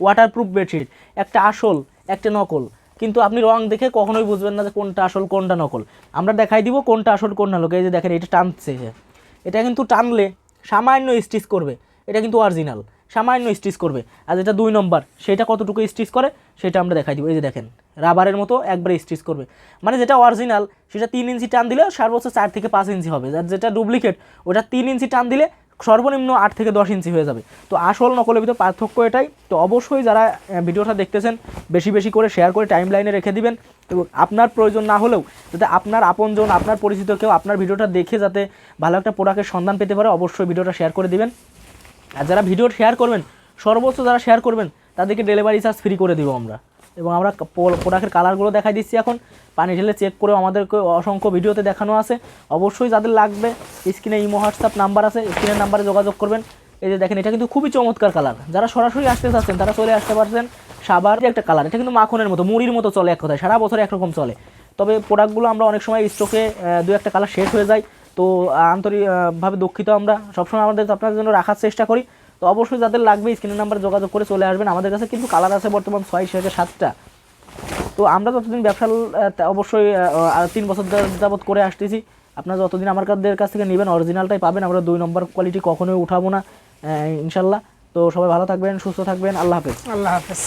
Waterproof bedsheet একটা আসল, একটা নকল। কিন্তু আপনি রং দেখে কখনোই বুঝবেন না যে কোনটা আসল, কোনটা নকল। আমরা দেখাই দিব কোনটা আসল, কোনটা নকল। এই যে দেখেন, এটা টানছে। এটা কিন্তু টানলে সামান্য স্টিচ করবে। এটা কিন্তু অরিজিনাল সামান্য স্টিচ করবে। আর যেটা দুই নম্বর, সেটা কতটুকু স্টিচ করে, সেটা আমরা দেখাই দিব। এই যে দেখেন, রাবারের মতো একবারে স্টিচ করবে। মানে যেটা অরিজিনাল সেটা তিন ইঞ্চি টান দিলে সর্বোচ্চ চার থেকে পাঁচ ইঞ্চি হবে। আর যেটা ডুপ্লিকেট ওটা তিন ইঞ্চি টান দিলে সর্বনিম্ন আট থেকে দশ ইঞ্চি হয়ে যাবে। তো আসল নকলের ভিতরে পার্থক্য এটাই। তো অবশ্যই যারা ভিডিওটা দেখতেছেন, বেশি বেশি করে শেয়ার করে টাইম লাইনে রেখে দিবেন। এবং আপনার প্রয়োজন না হলেও যাতে আপনার আপনজন, আপনার পরিচিত কেউ আপনার ভিডিওটা দেখে যাতে ভালো একটা প্রোডাক্টের সন্ধান পেতে পারে, অবশ্যই ভিডিওটা শেয়ার করে দিবেন। আর যারা ভিডিও শেয়ার করবেন, সর্বোচ্চ যারা শেয়ার করবেন, তাদেরকে ডেলিভারি চার্জ ফ্রি করে দেবো আমরা। এবং আমরা প্রোডাক্টের কালারগুলো দেখাই দিচ্ছি এখন। পানি ঢেলে চেক করে আমাদেরকে অসংখ্য ভিডিওতে দেখানো আছে। অবশ্যই যাদের লাগবে, স্ক্রিনে ইমো, হোয়াটসঅ্যাপ নাম্বার আছে, স্ক্রিনের নাম্বারে যোগাযোগ করবেন। এই যে দেখেন, এটা কিন্তু খুবই চমৎকার কালার। যারা সরাসরি আসতে চাচ্ছেন, তারা চলে আসতে পারছেন সাবার একটা কালার। এটা কিন্তু মাখনের মতো, মুড়ির মতো চলে এক কথায়, সারা বছর একরকম চলে। তবে প্রোডাক্টগুলো আমরা অনেক সময় স্টকে দু একটা কালার শেষ হয়ে যায়। তো আন্তরিকভাবে দুঃখিত আমরা। সবসময় আমাদের আপনাদের জন্য রাখার চেষ্টা করি। তো অবশ্যই যাদের লাগবে স্ক্রিনের নাম্বার যোগাযোগ করে চলে আসবেন। আমাদের কাছে কিন্তু কালার আছে বর্তমান ছয় থেকে সাতটা। তো আমরা যতদিন ব্যবসা অবশ্যই তিন বছর যাবত করে আসতেছি। আপনারা যতদিন আমার কাছ থেকে নেবেন, অরিজিনালটাই পাবেন। আমরা দুই নম্বর কোয়ালিটি কখনোই উঠাবো না ইনশাল্লাহ। তো সবাই ভালো থাকবেন, সুস্থ থাকবেন। আল্লাহ হাফেজ। আল্লাহ হাফেজ।